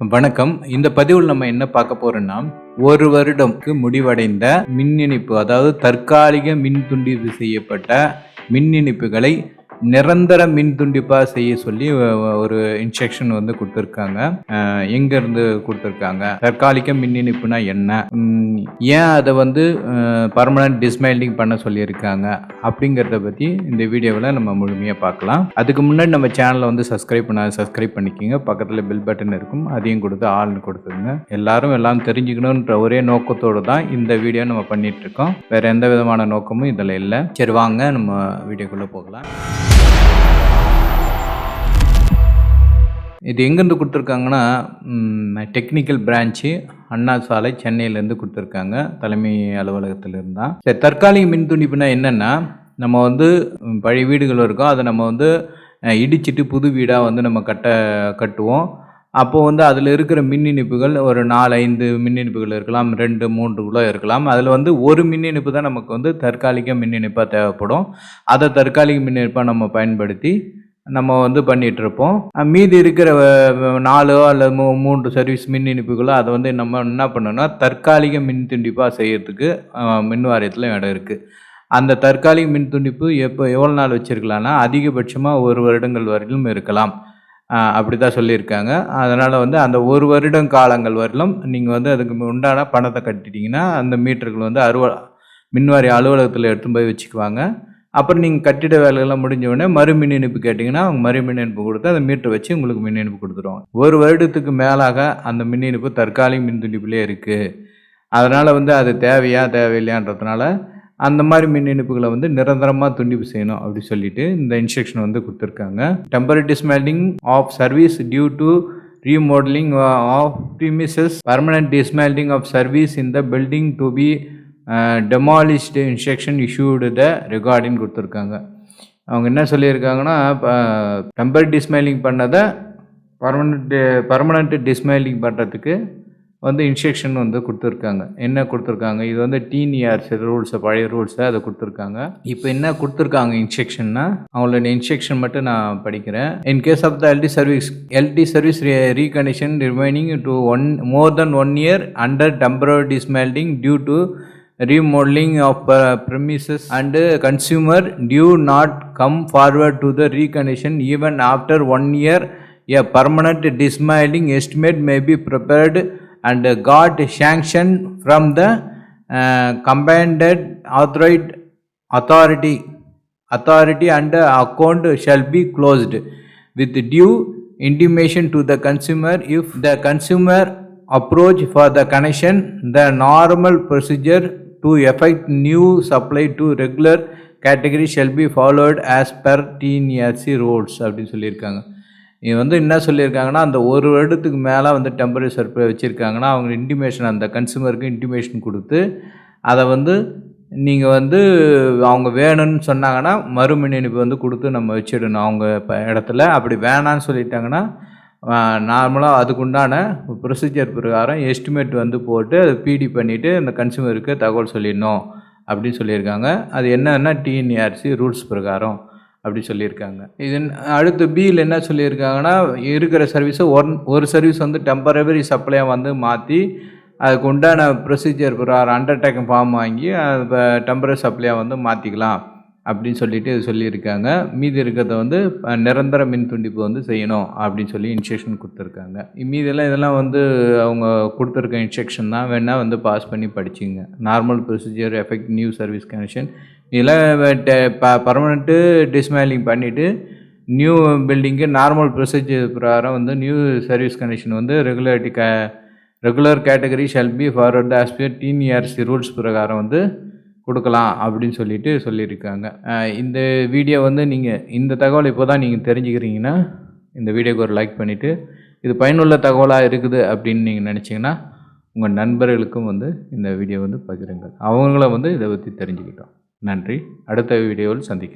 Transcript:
வணக்கம். இந்த பதிவில் நம்ம என்ன பார்க்க போறோம்னா ஒரு வருடம்க்கு முடிவடைந்த மின் இணைப்பு அதாவது தற்காலிக மின் துண்டிப்பு செய்யப்பட்ட மின் இணைப்புகளை நிரந்தர மின் துண்டிப்பாக செய்ய சொல்லி ஒரு இன்ஸ்ட்ரக்ஷன் வந்து கொடுத்துருக்காங்க. எங்கேருந்து எங்க இருந்து கொடுத்துருக்காங்க? தற்காலிக மின் இணைப்புனா என்ன? ஏன் அதை வந்து பர்மனன்ட் டிஸ்மைல்டிங் பண்ண சொல்லியிருக்காங்க? அப்படிங்கிறத பற்றி இந்த வீடியோவில் நம்ம முழுமையாக பார்க்கலாம். அதுக்கு முன்னாடி நம்ம சேனலை வந்து சப்ஸ்கிரைப் பண்ண சப்ஸ்கிரைப் பண்ணிக்கோங்க. பக்கத்தில் பில் பட்டன் இருக்கும். அதையும் கொடுத்து ஆள்னு கொடுத்துருங்க. எல்லாரும் எல்லாம் தெரிஞ்சுக்கணுன்ற ஒரே நோக்கத்தோடு தான் இந்த வீடியோ நம்ம பண்ணிட்டு இருக்கோம். வேற எந்த விதமான நோக்கமும் இதில் இல்லை. சரி வாங்க. நம்ம வீடியோக்குள்ளே போகலாம். இது எங்கேருந்து கொடுத்துருக்காங்கன்னா டெக்னிக்கல் பிரான்ச்சு அண்ணா சாலை சென்னையிலேருந்து கொடுத்துருக்காங்க. தலைமை அலுவலகத்திலிருந்து தான் சரி தற்காலிக மின் துண்டிப்புனா என்னென்னா நம்ம வந்து பழைய வீடுகள் இருக்கும். அதை நம்ம வந்து இடிச்சிட்டு புது வீடாக வந்து நம்ம கட்ட கட்டுவோம். அப்போது வந்து அதில் இருக்கிற மின் இணைப்புகள் ஒரு நாலு ஐந்து மின் இணைப்புகள் இருக்கலாம் ரெண்டு மூன்று கூட இருக்கலாம். அதில் வந்து ஒரு மின் இணைப்பு தான் நமக்கு வந்து தற்காலிக மின் இணைப்பாக தேவைப்படும். அதை தற்காலிக மின் இணைப்பாக நம்ம பயன்படுத்தி நம்ம வந்து பண்ணிட்டு இருப்போம் மீதி இருக்கிற நாலோ அல்லது மூ மூன்று சர்வீஸ் மின் இணைப்புகளோ அதை வந்து நம்ம என்ன பண்ணணும்னா தற்காலிக மின் துண்டிப்பாக செய்கிறதுக்கு மின் வாரியத்தில் இடம் இருக்குது அந்த தற்காலிக மின் துண்டிப்பு எப்போ எவ்வளோ நாள் வச்சுருக்கலாம்னா அதிகபட்சமாக ஒரு வருடங்கள் வரையிலும் இருக்கலாம். அப்படி தான் சொல்லியிருக்காங்க. அதனால் வந்து அந்த ஒரு வருடம் காலங்கள் வரையிலும் நீங்கள் வந்து அதுக்கு உண்டான பணத்தை கட்டிட்டீங்கன்னா அந்த மீட்டர்கள் வந்து அறுவ மின்வாரி அலுவலகத்தில் எடுத்துன்னு போய் வச்சுக்குவாங்க. அப்புறம் நீங்கள் கட்டிட வேலைகள்லாம் முடிஞ்ச உடனே மறு மின் இணைப்பு கேட்டிங்கன்னா அவங்க மறு மின் இணைப்பு கொடுத்து அந்த மீட்டர் வச்சு உங்களுக்கு மின் இணைப்பு கொடுத்துருவாங்க. ஒரு வருடத்துக்கு மேலாக அந்த மின் இணைப்பு தற்காலிக மின் துண்டிப்புலேயே இருக்குது அதனால் வந்து அது தேவையா தேவையில்லையான்றதுனால அந்த மாதிரி மின் இணைப்புகளை வந்து நிரந்தரமாக துண்டிப்பு செய்யணும் அப்படி சொல்லிட்டு இந்த இன்ஸ்ட்ரக்ஷன் வந்து கொடுத்துருக்காங்க. Temporary dismantling of service due to remodeling of of premises. Permanent dismantling of service in the building to be demolished instruction instruction the the கொடுத்துருக்காங்க. அவங்க என்ன சொல்லியிருக்காங்கன்னா டெம்பரரி டிஸ்மைலிங் பண்ணதை பர்மனெண்ட் பர்மனெண்ட் டிஸ்மைலிங் பண்ணுறதுக்கு வந்து இன்ஸ்ட்ரக்ஷன் வந்து கொடுத்துருக்காங்க. என்ன கொடுத்துருக்காங்க? இது வந்து டீனியர்ஸ் ரூல்ஸை பழைய ரூல்ஸை அதை கொடுத்துருக்காங்க. இப்போ என்ன கொடுத்துருக்காங்க இன்ஸ்ட்ரக்ஷன்னா அவங்களோட இன்ஸ்ட்ரக்ஷன் மட்டும் நான் படிக்கிறேன். In case of the LT service LT service recondition remaining to one more then one year under temporary dismantling due to remodeling of uh, premises. And uh, consumer do not come forward to the recondition even after one year. A permanent dismantling estimate may be prepared and got sanction from the uh, combined authorized authority authority and account shall be closed. With due intimation to the consumer if the consumer approach for the connection the normal procedure to effect new supply to regular category shall be followed as per TNRC rules அப்படின்னு சொல்லியிருக்காங்க. இது வந்து என்ன சொல்லியிருக்காங்கன்னா அந்த ஒரு வருடத்துக்கு மேலே வந்து டெம்பரேச்சர் வச்சுருக்காங்கன்னா அவங்க இன்டிமேஷன் அந்த கன்சூமருக்கு இன்டிமேஷன் கொடுத்து அதை வந்து நீங்கள் வந்து அவங்க வேணும்னு சொன்னாங்கன்னா மறுமின் இணைப்பு வந்து கொடுத்து நம்ம வச்சிடணும் அவங்க இப்போ இடத்துல. அப்படி வேணான்னு சொல்லிட்டாங்கன்னா நார்மலாக அதுக்குண்டான ப்ரொசீஜர் பிரகாரம் எஸ்டிமேட் வந்து போட்டு அதை பிடி பண்ணிவிட்டு அந்த கன்சியூமருக்கு தகவல் சொல்லிடணும் அப்படின்னு சொல்லியிருக்காங்க. அது என்னன்னா டிஎன்ஏஆர்சி ரூல்ஸ் பிரகாரம் அப்படி சொல்லியிருக்காங்க. இது அடுத்து பியில் என்ன சொல்லியிருக்காங்கன்னா இருக்கிற சர்வீஸை ஒன் ஒரு சர்வீஸ் வந்து டெம்பரவரி சப்ளையாக வந்து மாற்றி அதுக்கு உண்டான ப்ரொசீஜர் பிரகாரம் அண்டர்டேக்கிங் ஃபார்ம் வாங்கி அது டெம்பரரி சப்ளையாக வந்து மாற்றிக்கலாம் அப்படின்னு சொல்லிட்டு சொல்லியிருக்காங்க. மீதி இருக்கிறத வந்து நிரந்தர மின் துண்டிப்பு வந்து செய்யணும் அப்படின்னு சொல்லி இன்ஸ்ட்ரக்ஷன் கொடுத்துருக்காங்க. மீதெல்லாம் இதெல்லாம் வந்து அவங்க கொடுத்துருக்க இன்ஸ்ட்ரக்ஷன் தான். வேணால் வந்து பாஸ் பண்ணி படிச்சிங்க. Normal procedure effect new service connection இதெல்லாம் பர்மனெண்ட்டு டிஸ்மேலிங் பண்ணிவிட்டு நியூ பில்டிங்கு நார்மல் ப்ரொசீஜர் பிரகாரம் வந்து நியூ சர்வீஸ் கனெக்ஷன் வந்து ரெகுலாரிட்டி க regular category shall be forward as per years rules பிரகாரம் வந்து கொடுக்கலாம் அப்படின்னு சொல்லிட்டு சொல்லியிருக்காங்க. இந்த வீடியோ வந்து நீங்கள் இந்த தகவல் இப்போ தான் நீங்கள் தெரிஞ்சுக்கிறீங்கன்னா இந்த வீடியோக்கு ஒரு லைக் பண்ணிவிட்டு இது பயனுள்ள தகவலாக இருக்குது அப்படின்னு நீங்கள் நினச்சிங்கன்னா உங்கள் நண்பர்களுக்கும் வந்து இந்த வீடியோ வந்து பகிருங்கள். அவங்களும் வந்து இதை பற்றி தெரிஞ்சுக்கிட்டோம். நன்றி. அடுத்த வீடியோவில் சந்திக்கிறேன்.